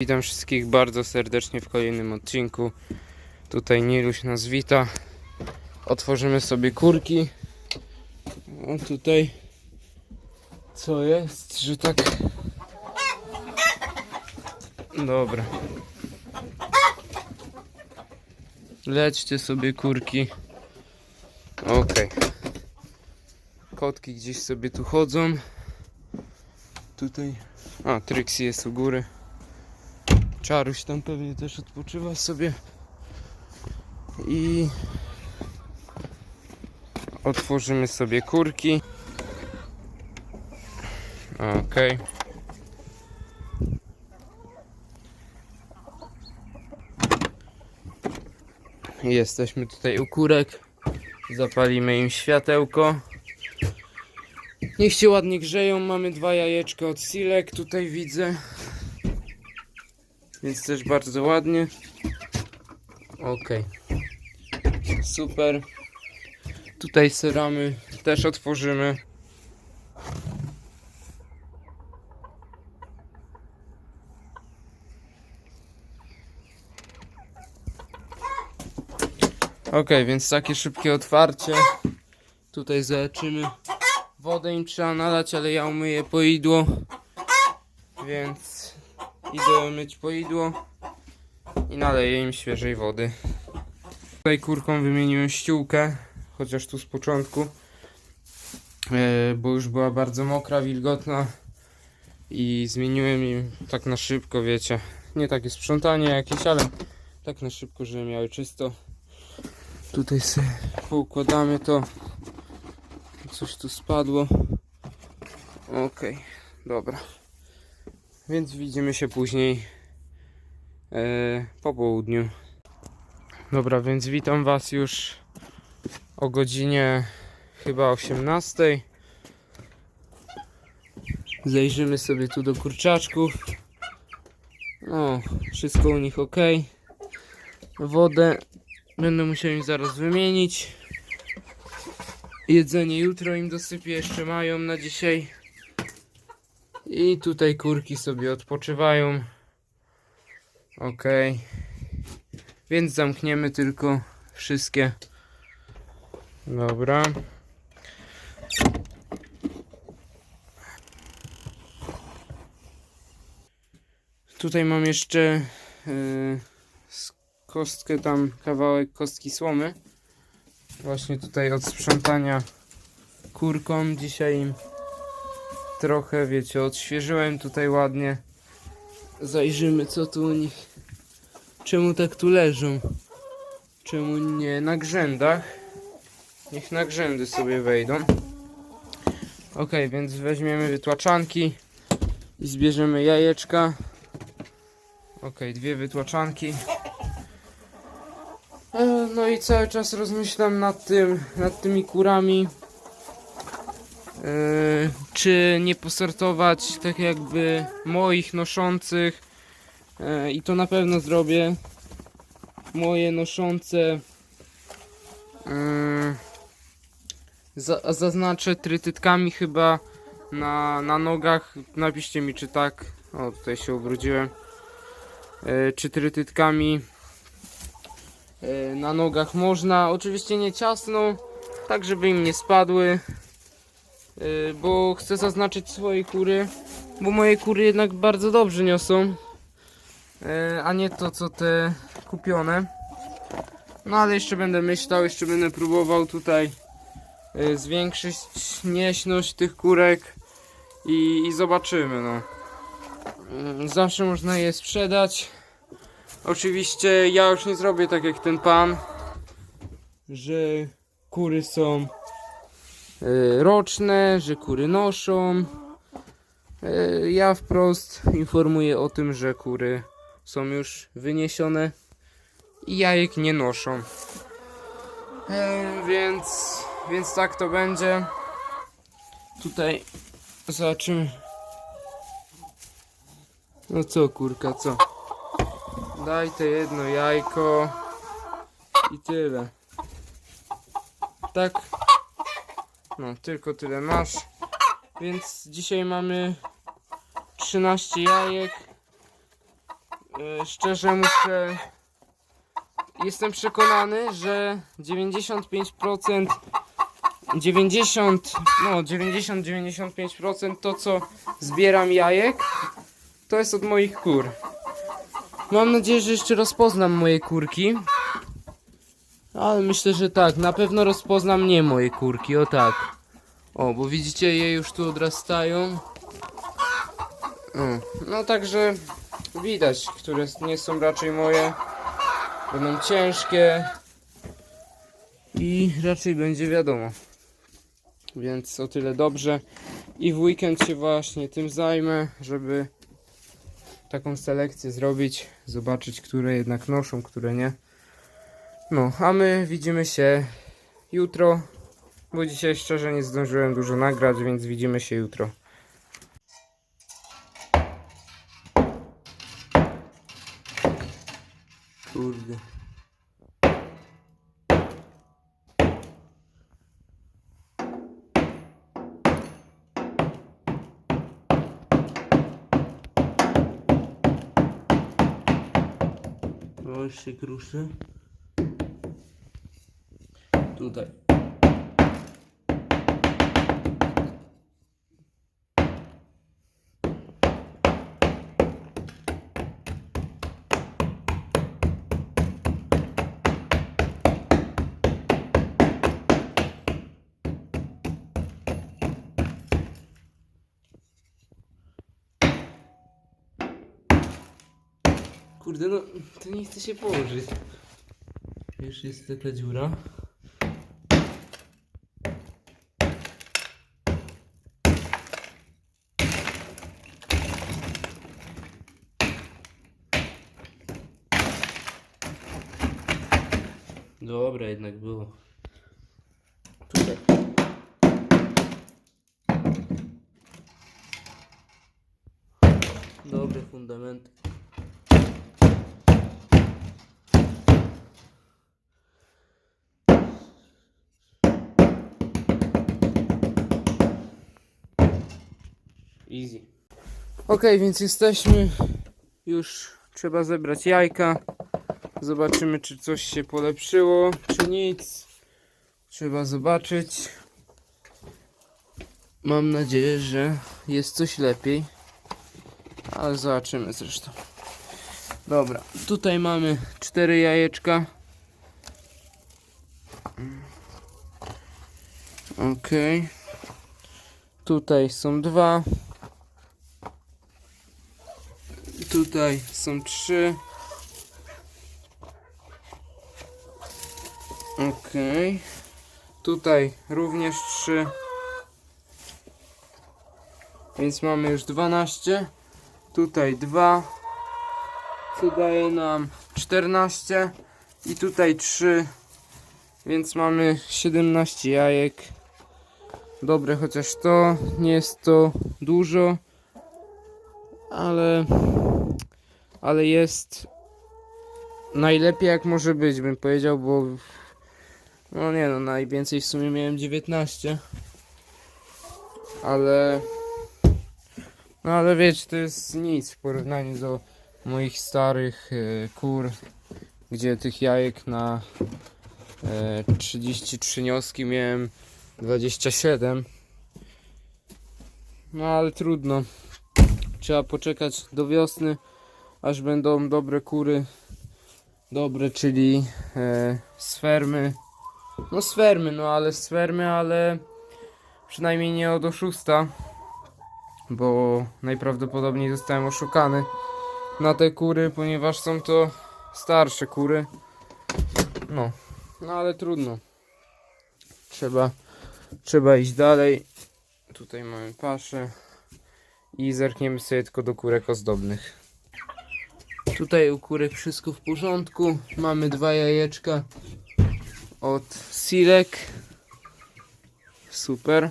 Witam wszystkich bardzo serdecznie w kolejnym odcinku. Tutaj Niluś nas wita. Otworzymy sobie kurki. O tutaj co jest, że tak. Dobra. Lećcie sobie kurki. Okej. Kotki gdzieś sobie tu chodzą. Tutaj. A, Trixie jest u góry. Czaruś tam pewnie też odpoczywa sobie. I otworzymy sobie kurki. Okej. Jesteśmy tutaj u kurek. Zapalimy im światełko. Niech się ładnie grzeją. Mamy dwa jajeczka od Silek. Tutaj widzę. Więc też bardzo ładnie. Ok. Super. Tutaj seramy też otworzymy. Ok, więc takie szybkie otwarcie. Tutaj zobaczymy. Wodę im trzeba nalać, ale ja umyję poidło. Więc idę myć poidło i naleję im świeżej wody. Tutaj kurką wymieniłem ściółkę, chociaż tu z początku, e, bo już była bardzo mokra, wilgotna i zmieniłem im tak na szybko, wiecie, nie takie sprzątanie jakieś, ale tak na szybko, żeby miały czysto. Tutaj sobie poukładamy to. Coś tu spadło. Okej, dobra. Więc widzimy się później e, po południu. Dobra, więc witam Was już o godzinie chyba 18. Zajrzymy sobie tu do kurczaczków. O, wszystko u nich ok. Wodę będę musiał im zaraz wymienić. Jedzenie jutro im dosypię, jeszcze mają na dzisiaj. I tutaj kurki sobie odpoczywają. Ok. Więc zamkniemy tylko wszystkie. Dobra. Tutaj mam jeszcze yy, kostkę tam kawałek kostki słomy. Właśnie tutaj od sprzątania kurkom. Dzisiaj trochę, wiecie, odświeżyłem tutaj ładnie. Zajrzymy co tu u nich. Czemu tak tu leżą? Czemu nie na grzędach? Niech na grzędy sobie wejdą. Ok, więc weźmiemy wytłaczanki i zbierzemy jajeczka. Ok, dwie wytłaczanki. E, No i cały czas rozmyślam nad tym, nad tymi kurami. E, czy nie posortować tak jakby moich noszących? E, i to na pewno zrobię. Moje noszące e, za, zaznaczę trytytkami chyba na, na nogach. Napiszcie mi czy tak. O tutaj się ubrudziłem e, czy trytytkami na nogach można? Oczywiście nie ciasno tak żeby im nie spadły bo chcę zaznaczyć swoje kury, bo moje kury jednak bardzo dobrze niosą, y, a nie to co te kupione. No ale jeszcze będę myślał, jeszcze będę próbował tutaj y, zwiększyć nieśność tych kurek i, i zobaczymy no. Y, Zawsze można je sprzedać. Oczywiście ja już nie zrobię tak jak ten pan, że kury są roczne, że kury noszą. E, Ja wprost informuję o tym, że kury są już wyniesione i jajek nie noszą. E, Więc, więc tak to będzie. Tutaj zobaczymy. No co kurka, co? Daj te jedno jajko i tyle. Tak? No, tylko tyle masz. Więc dzisiaj mamy 13 jajek. e, szczerze muszę. Jestem przekonany, że 95%, 90, no 90-95% to co zbieram jajek, to jest od moich kur. Mam nadzieję, że jeszcze rozpoznam moje kurki. Ale myślę, że tak. Na pewno rozpoznam nie moje kurki, o tak. O, bo widzicie, je już tu odrastają. O, no także widać, które nie są raczej moje. Będą ciężkie. I raczej będzie wiadomo. Więc o tyle dobrze. I w weekend się właśnie tym zajmę, żeby taką selekcję zrobić. Zobaczyć, które jednak noszą, które nie. No, a my widzimy się jutro. Bo dzisiaj szczerze nie zdążyłem dużo nagrać, więc widzimy się jutro. Kurde. O, jeszcze kruszy. Tutaj. Kurde, no to nie chce się położyć. Już jest taka dziura. Dobra, jednak było. Tutaj. Dobre fundamenty. Easy. Ok, więc jesteśmy. Już trzeba zebrać jajka. Zobaczymy, czy coś się polepszyło, czy nic. Trzeba zobaczyć. Mam nadzieję, że jest coś lepiej. Ale zobaczymy zresztą. Dobra, tutaj mamy cztery jajeczka. Ok. Tutaj są dwa. Tutaj są trzy. Okej. Tutaj również trzy. Więc mamy już 12. Tutaj dwa. Co daje nam 14. I tutaj 3. Więc mamy 17 jajek. Dobre, chociaż to nie jest to dużo, ale ale jest najlepiej jak może być, bym powiedział, bo no nie no, najwięcej w sumie miałem 19. Ale no ale wiecie, to jest nic w porównaniu do moich starych e, kur, gdzie tych jajek na e, 33 nioski miałem 27. No ale trudno. Trzeba poczekać do wiosny, aż będą dobre kury. Dobre, czyli e, sfermy. No sfermy, no ale sfermy, ale przynajmniej nie od oszusta. Bo najprawdopodobniej zostałem oszukany na te kury, ponieważ są to starsze kury. No, no ale trudno. Trzeba Trzeba iść dalej. Tutaj mamy paszę. I zerkniemy sobie tylko do kurek ozdobnych. Tutaj u kurek wszystko w porządku. Mamy dwa jajeczka od Silek. Super.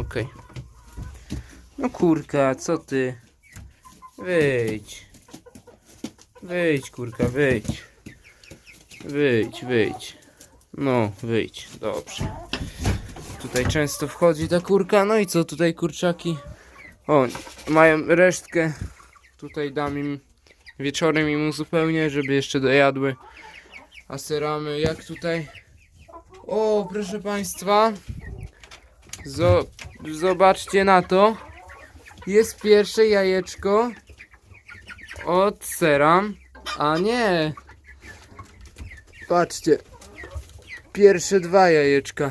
Okej. No kurka, co ty? Wyjdź. Wyjdź kurka, wyjdź. Wyjdź, wyjdź. No, wyjdź, dobrze. Tutaj często wchodzi ta kurka, no i co tutaj kurczaki? O, mają resztkę Tutaj dam im wieczorem im uzupełnię, żeby jeszcze dojadły. A seramy jak tutaj? O, proszę Państwa. Zo zobaczcie na to. Jest pierwsze jajeczko od seram. A nie. Patrzcie. Pierwsze dwa jajeczka.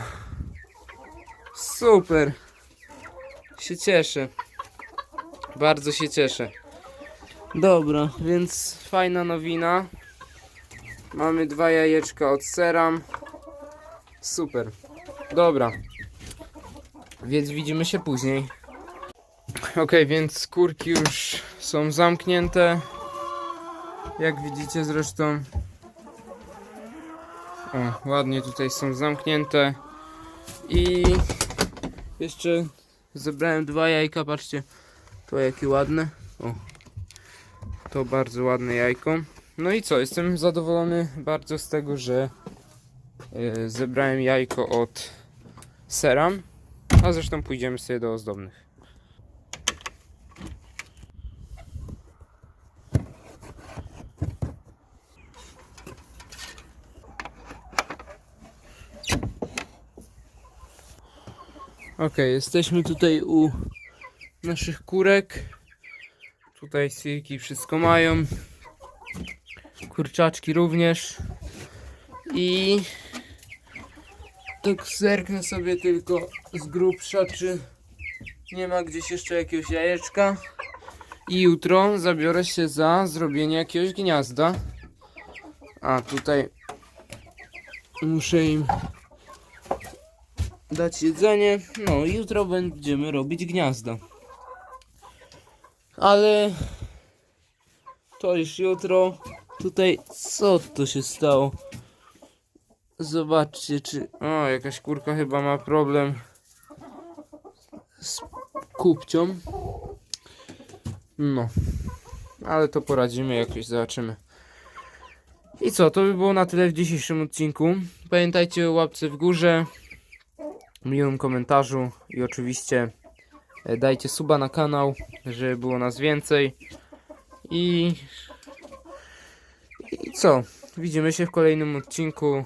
Super. Się cieszę. Bardzo się cieszę. Dobra, więc fajna nowina. Mamy dwa jajeczka od seram. Super. Dobra. Więc widzimy się później. Ok, więc skórki już są zamknięte. Jak widzicie zresztą. O, ładnie tutaj są zamknięte. I jeszcze zebrałem dwa jajka, patrzcie. To jakie ładne. O. To bardzo ładne jajko. No i co, jestem zadowolony bardzo z tego, że e, zebrałem jajko od seram. A zresztą pójdziemy sobie do ozdobnych. Ok, jesteśmy tutaj u naszych kurek. Tutaj silki wszystko mają. Kurczaczki również. I tak zerknę sobie tylko z grubsza, czy nie ma gdzieś jeszcze jakiegoś jajeczka. I jutro zabiorę się za zrobienie jakiegoś gniazda. A tutaj muszę im dać jedzenie. No jutro będziemy robić gniazda. Ale to już jutro. Tutaj co to się stało? Zobaczcie, czy. O, jakaś kurka chyba ma problem z kupcią. No, ale to poradzimy jakoś, zobaczymy. I co, to by było na tyle w dzisiejszym odcinku. Pamiętajcie o łapce w górze, miłym komentarzu i oczywiście e, dajcie suba na kanał, żeby było nas więcej. I. I co? Widzimy się w kolejnym odcinku.